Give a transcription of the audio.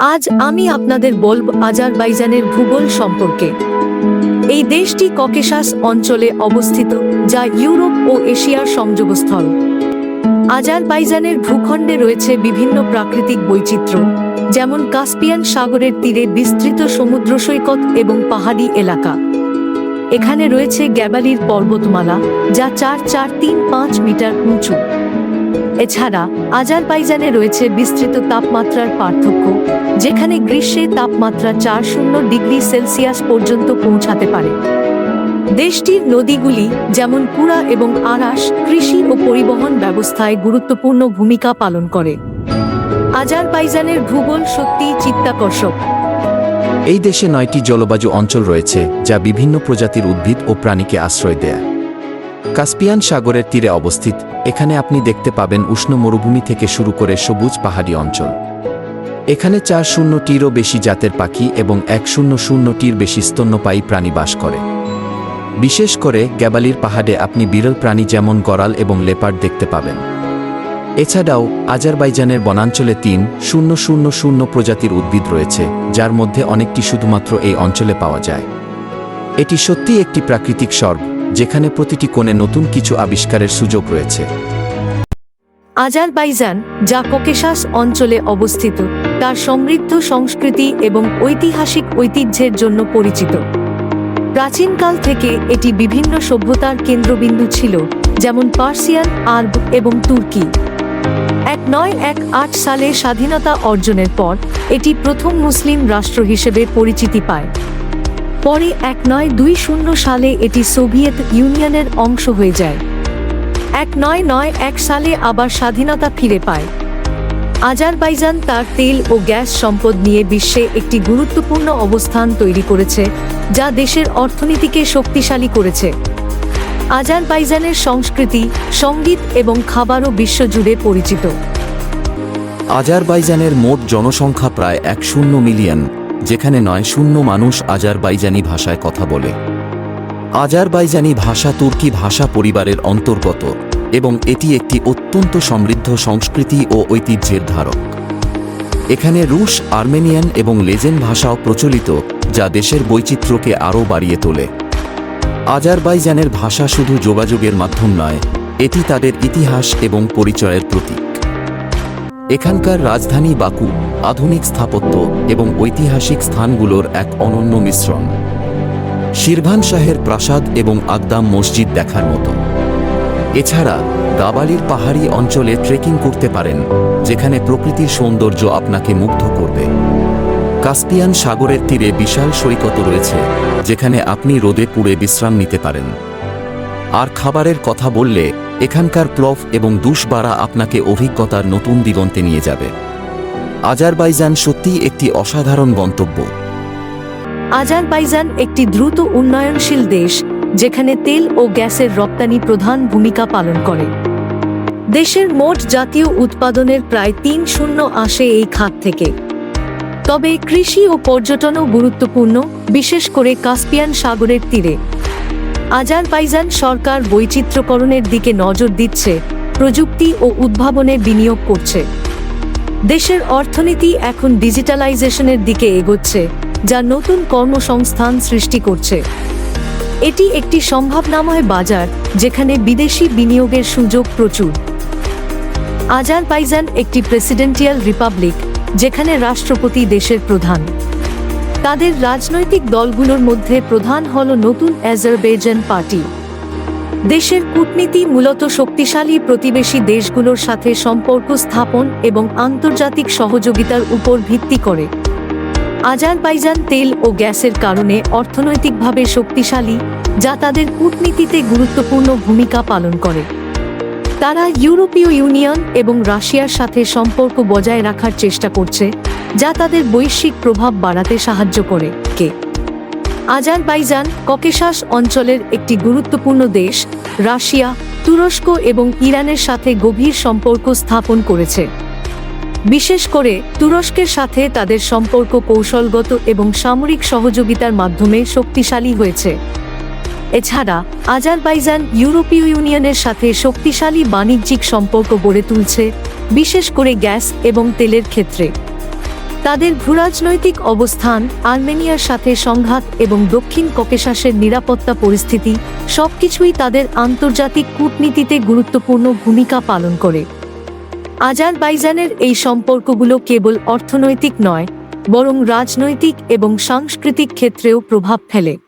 আজ আমি আপনাদের বলব আজারবাইজানের ভূগোল সম্পর্কে। এই দেশটি ককেশাস অঞ্চলে অবস্থিত, যা ইউরোপ ও এশিয়ার সংযোগস্থল। আজারবাইজানের ভূখণ্ডে রয়েছে বিভিন্ন প্রাকৃতিক বৈচিত্র্য, যেমন কাস্পিয়ান সাগরের তীরে বিস্তৃত সমুদ্র সৈকত এবং পাহাড়ি এলাকা। এখানে রয়েছে গ্যাবালির পর্বতমালা, যা চার চার তিন পাঁচ মিটার উঁচু। এছাড়া আজারবাইজানে রয়েছে বিস্তৃত তাপমাত্রার পার্থক্য, যেখানে গ্রীষ্মে তাপমাত্রা চার শূন্য ডিগ্রি সেলসিয়াস পর্যন্ত পৌঁছাতে পারে। দেশটির নদীগুলি যেমন কুড়া এবং আরাস কৃষি ও পরিবহন ব্যবস্থায় গুরুত্বপূর্ণ ভূমিকা পালন করে। আজারবাইজানের ভূগোল সত্যিই চিত্তাকর্ষক। এই দেশে নয়টি জলবায়ু অঞ্চল রয়েছে, যা বিভিন্ন প্রজাতির উদ্ভিদ ও প্রাণীকে আশ্রয় দেয়। কাস্পিয়ান সাগরের তীরে অবস্থিত। এখানে আপনি দেখতে পাবেন উষ্ণ মরুভূমি থেকে শুরু করে সবুজ পাহাড়ি অঞ্চল। এখানে চার শূন্যটিরও বেশি জাতের পাখি এবং এক শূন্য শূন্যটির বেশি স্তন্যপায়ী প্রাণী বাস করে। বিশেষ করে গ্যাবালির পাহাড়ে আপনি বিরল প্রাণী যেমন গরাল এবং লেপার্ড দেখতে পাবেন। এছাড়াও আজারবাইজানের বনাঞ্চলে তিন শূন্য শূন্য শূন্য প্রজাতির উদ্ভিদ রয়েছে, যার মধ্যে অনেকটি শুধুমাত্র এই অঞ্চলে পাওয়া যায়। এটি সত্যি একটি প্রাকৃতিক স্বর্গ। যেখানে প্রতিটি কোণে নতুন কিছু আবিষ্কারের সুযোগ রয়েছে। আজারবাইজান যা কোকেশাস অঞ্চলে অবস্থিত, তার সমৃদ্ধ সংস্কৃতি এবং ঐতিহাসিক ঐতিহ্যের জন্য পরিচিত। প্রাচীনকাল থেকে এটি বিভিন্ন সভ্যতার কেন্দ্রবিন্দু ছিল, যেমন পার্সিয়ান, আরব এবং তুর্কি। এক নয় এক আট সালে স্বাধীনতা অর্জনের পর, এটি প্রথম মুসলিম রাষ্ট্র হিসেবে পরিচিতি পায়। পরে এক নয় দুই শূন্য সালে এটি সোভিয়েত ইউনিয়নের অংশ হয়ে যায়। এক নয় নয় এক সালে আবার স্বাধীনতা ফিরে পায়। আজারবাইজান তার তেল ও গ্যাস সম্পদ নিয়ে বিশ্বে একটি গুরুত্বপূর্ণ অবস্থান তৈরি করেছে, যা দেশের অর্থনীতিকে শক্তিশালী করেছে। আজারবাইজানের সংস্কৃতি, সংগীত এবং খাবারও বিশ্বজুড়ে পরিচিত। আজারবাইজানের মোট জনসংখ্যা প্রায় এক শূন্য মিলিয়ন। যেখানে নয় শূন্য মানুষ আজারবাইজানি ভাষায় কথা বলে। আজারবাইজানি ভাষা তুর্কি ভাষা পরিবারের অন্তর্গত এবং এটি একটি অত্যন্ত সমৃদ্ধ সংস্কৃতি ও ঐতিহ্যের ধারক। এখানে রুশ, আর্মেনিয়ান এবং লেজেন ভাষাও প্রচলিত, যা দেশের বৈচিত্র্যকে আরও বাড়িয়ে তোলে। আজারবাইজানের ভাষা শুধু যোগাযোগের মাধ্যম নয়, এটি তাদের ইতিহাস এবং পরিচয়ের প্রতীক। এখানকার রাজধানী বাকু আধুনিক স্থাপত্য এবং ঐতিহাসিক স্থানগুলোর এক অনন্য মিশ্রণ। শিরভান শাহের প্রাসাদ এবং আগদাম মসজিদ দেখার মতো। এছাড়া গাবালির পাহাড়ি অঞ্চলে ট্রেকিং করতে পারেন, যেখানে প্রকৃতির সৌন্দর্য আপনাকে মুগ্ধ করবে। কাস্পিয়ান সাগরের তীরে বিশাল সৈকত রয়েছে, যেখানে আপনি রোদে পুড়ে বিশ্রাম নিতে পারেন। আর খাবারের কথা বললে এখানকার প্লভ এবং দুশবারা আপনাকে অভিজ্ঞতার নতুন দিগন্তে নিয়ে যাবে। আজারবাইজান সত্যিই একটি অসাধারণ গন্তব্য। আজারবাইজান একটি দ্রুত উন্নয়নশীল দেশ, যেখানে তেল ও গ্যাসের রপ্তানি প্রধান ভূমিকা পালন করে। দেশের মোট জাতীয় উৎপাদনের প্রায় তিন শূন্য আসে এই খাত থেকে। তবে কৃষি ও পর্যটনও গুরুত্বপূর্ণ, বিশেষ করে কাস্পিয়ান সাগরের তীরে। আজারবাইজান সরকার বৈচিত্র্যকরণের দিকে নজর দিচ্ছে, প্রযুক্তি ও উদ্ভাবনে বিনিয়োগ করছে। দেশের অর্থনীতি এখন ডিজিটালাইজেশনের দিকে এগোচ্ছে, যা নতুন কর্মসংস্থান সৃষ্টি করছে। এটি একটি সম্ভাবনাময় বাজার, যেখানে বিদেশি বিনিয়োগের সুযোগ প্রচুর। আজারবাইজান একটি প্রেসিডেন্টিয়াল রিপাবলিক, যেখানে রাষ্ট্রপতি দেশের প্রধান। তাদের রাজনৈতিক দলগুলোর মধ্যে প্রধান হল নতুন অ্যাজারবেজান পার্টি। দেশের কূটনীতি মূলত শক্তিশালী প্রতিবেশী দেশগুলোর সাথে সম্পর্ক স্থাপন এবং আন্তর্জাতিক সহযোগিতার উপর ভিত্তি করে। আজারবাইজান তেল ও গ্যাসের কারণে অর্থনৈতিকভাবে শক্তিশালী, যা তাদের কূটনীতিতে গুরুত্বপূর্ণ ভূমিকা পালন করে। তারা ইউরোপীয় ইউনিয়ন এবং রাশিয়ার সাথে সম্পর্ক বজায় রাখার চেষ্টা করছে, যা তাদের বৈশ্বিক প্রভাব বাড়াতে সাহায্য করে। কে? আজারবাইজান, ককেশাস অঞ্চলের একটি গুরুত্বপূর্ণ দেশ, রাশিয়া, তুরস্ক এবং ইরানের সাথে গভীর সম্পর্ক স্থাপন করেছে। বিশেষ করে, তুরস্কের সাথে তাদের সম্পর্ক কৌশলগত এবং সামরিক সহযোগিতার মাধ্যমে শক্তিশালী হয়েছে। এছাড়া আজারবাইজান ইউরোপীয় ইউনিয়নের সাথে শক্তিশালী বাণিজ্যিক সম্পর্ক গড়ে তুলছে, বিশেষ করে গ্যাস এবং তেলের ক্ষেত্রে। তাদের ভূরাজনৈতিক অবস্থান, আর্মেনিয়ার সাথে সংঘাত এবং দক্ষিণ ককেশাসের নিরাপত্তা পরিস্থিতি সবকিছুই তাদের আন্তর্জাতিক কূটনীতিতে গুরুত্বপূর্ণ ভূমিকা পালন করে। আজারবাইজানের এই সম্পর্কগুলো কেবল অর্থনৈতিক নয়, বরং রাজনৈতিক এবং সাংস্কৃতিক ক্ষেত্রেও প্রভাব ফেলে।